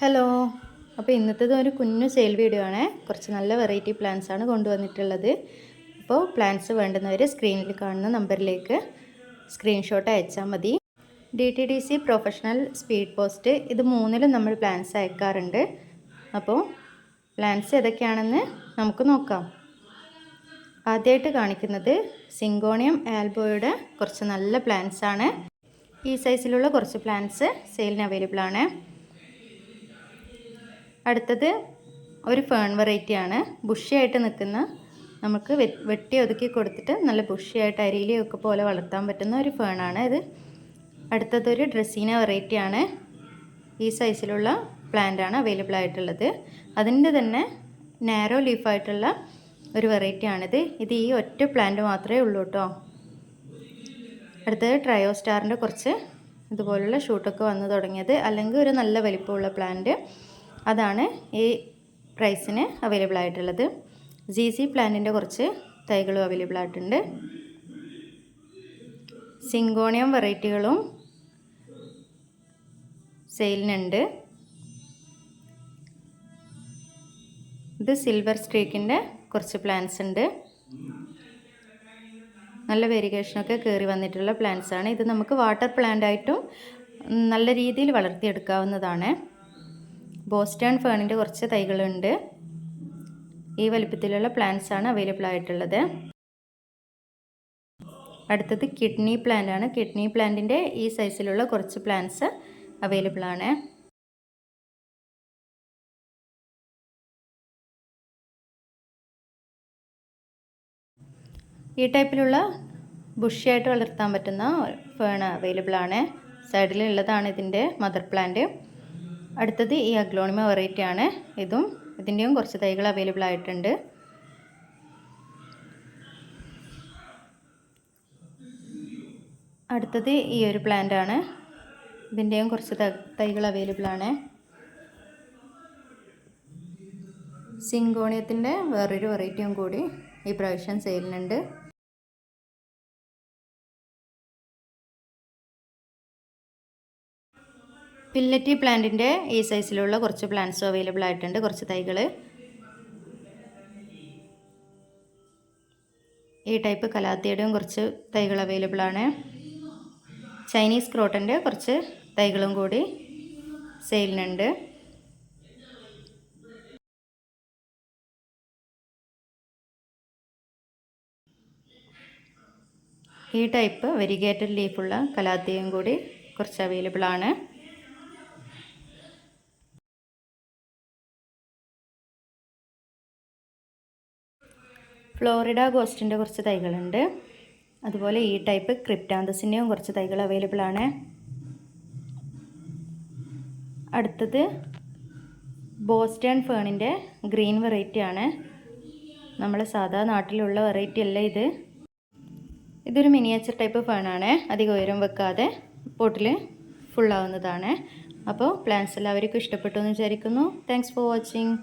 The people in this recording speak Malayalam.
ഹലോ. അപ്പോൾ ഇന്നത്തേത് ഒരു കുഞ്ഞു സെയിൽ വീഡിയോ ആണ്. കുറച്ച് നല്ല വെറൈറ്റി പ്ലാൻസ് ആണ് കൊണ്ടുവന്നിട്ടുള്ളത്. അപ്പോൾ പ്ലാൻസ് വേണ്ടുന്നവർ സ്ക്രീനിൽ കാണുന്ന നമ്പറിലേക്ക് സ്ക്രീൻഷോട്ട് അയച്ചാൽ മതി. D T D C professional speed post ഇത് മൂന്നിലും നമ്മൾ പ്ലാൻസ് അയക്കാറുണ്ട്. അപ്പോൾ പ്ലാൻസ് ഏതൊക്കെയാണെന്ന് നമുക്ക് നോക്കാം. ആദ്യമായിട്ട് കാണിക്കുന്നത് സിങ്കോണിയം ആൽബോയുടെ കുറച്ച് നല്ല പ്ലാൻസ് ആണ്. ഈ സൈസിലുള്ള കുറച്ച് പ്ലാൻസ് സെയിലിന് അവൈലബിൾ ആണ്. അടുത്തത് ഒരു ഫേൺ വെറൈറ്റിയാണ് ബുഷിയായിട്ട് നിൽക്കുന്ന നമുക്ക് വെട്ടി ഒതുക്കി കൊടുത്തിട്ട് നല്ല ബുഷിയായിട്ട് അരിയിലൊക്കെ പോലെ വളർത്താൻ പറ്റുന്ന ഒരു ഫേണാണ് ഇത്. അടുത്തതൊരു ഡ്രസ്സീന വെറൈറ്റിയാണ് ഈ സൈസിലുള്ള പ്ലാന്റാണ് അവൈലബിൾ ആയിട്ടുള്ളത്. അതിന്റെ തന്നെ നാരോ ലീഫായിട്ടുള്ള ഒരു വെറൈറ്റിയാണിത് ഇത്. ഈ ഒറ്റ പ്ലാന്റ് മാത്രമേ ഉള്ളൂ കേട്ടോ അടുത്തത് ട്രയോ സ്റ്റാറിന്റെ കുറച്ച് ഇതുപോലുള്ള ഷൂട്ടൊക്കെ വന്നു തുടങ്ങിയത്. അല്ലെങ്കിൽ ഒരു നല്ല വലിപ്പമുള്ള പ്ലാന്റ് അതാണ് ഈ പ്രൈസിന് അവൈലബിൾ ആയിട്ടുള്ളത്. ജി സി പ്ലാന്റിന്റെ കുറച്ച് തൈകളും അവൈലബിൾ ആയിട്ടുണ്ട്. സിങ്കോണിയം വെറൈറ്റികളും സെയിലിനുണ്ട് ഇത് സിൽവർ സ്ട്രീക്കിന്റെ കുറച്ച് പ്ലാന്റ്സ് ഉണ്ട്. നല്ല വേരിയേഷനൊക്കെ കയറി വന്നിട്ടുള്ള പ്ലാന്റ്സ് ആണ്. ഇത് നമുക്ക് വാട്ടർ പ്ലാന്റ് ആയിട്ടും നല്ല രീതിയിൽ വളർത്തിയെടുക്കാവുന്നതാണ്. ബോസ്റ്റേൺ ഫേണിന്റെ കുറച്ച് തൈകളുണ്ട്. ഈ വലിപ്പത്തിലുള്ള പ്ലാന്റ്സ് ആണ് അവൈലബിൾ ആയിട്ടുള്ളത്. അടുത്തത് കിഡ്നി പ്ലാന്റ് ആണ്. കിഡ്നി പ്ലാന്റിന്റെ ഈ സൈസിലുള്ള കുറച്ച് പ്ലാന്റ്സ് അവൈലബിൾ ആണ്. ഈ ടൈപ്പിലുള്ള ബുഷിയായിട്ട് വളർത്താൻ പറ്റുന്ന ഫേൺ അവൈലബിൾ ആണ്. സൈഡിലുള്ളതാണ് ഇതിന്റെ മദർ പ്ലാന്റ് അടുത്തത് ഈ അഗ്ലോണിമ വെറൈറ്റി ആണ്. ഇതും ഇതിന്റെയും കുറച്ച് തൈകൾ അവൈലബിൾ ആയിട്ടുണ്ട്. അടുത്തത് ഈ ഒരു പ്ലാന്റ് ആണ്. ഇതിന്റെയും കുറച്ച് തൈകൾ അവൈലബിൾ ആണ്. സിങ്കോണിയത്തിന്റെ വേറൊരു വെറൈറ്റിയും കൂടി ഈ പ്രാവശ്യം സെയിലിനുണ്ട് പില്ലറ്റി പ്ലാന്റിന്റെ ഈ സൈസിലുള്ള കുറച്ച് പ്ലാന്റ്സ് അവൈലബിൾ ആയിട്ടുണ്ട്. കുറച്ച് തൈകൾ ഈ ടൈപ്പ് കലാത്തിയുടെയും കുറച്ച് തൈകൾ അവൈലബിൾ ആണ്. ചൈനീസ് ക്രോട്ടന്റെ കുറച്ച് തൈകളും കൂടി സെയിലിനുണ്ട് ഈ ടൈപ്പ് വെരിഗേറ്റഡ് ലീഫുള്ള കലാത്തിയും കൂടി കുറച്ച് അവൈലബിൾ ആണ്. ഫ്ലോറിഡ ഗോസ്റ്റിന്റെ കുറച്ച് തൈകളുണ്ട്. അതുപോലെ ഈ ടൈപ്പ് ക്രിപ്റ്റാന്തസിന്റെയും കുറച്ച് തൈകൾ അവൈലബിൾ ആണ്. അടുത്തത് ബോസ്റ്റേൺ ഫേണിന്റെ ഗ്രീൻ വെറൈറ്റി ആണ്. നമ്മൾ സാധാ നാട്ടിലുള്ള വെറൈറ്റി അല്ല ഇത്. ഇതൊരു മിനിയേച്ചർ ടൈപ്പ് ഫേണാണ്. അധികം ഉയരം വെക്കാതെ പോട്ടിൽ ഫുള്ളാവുന്നതാണ് അപ്പോൾ പ്ലാൻസ് എല്ലാവർക്കും ഇഷ്ടപ്പെട്ടു എന്ന് വിചാരിക്കുന്നു. Thanks for watching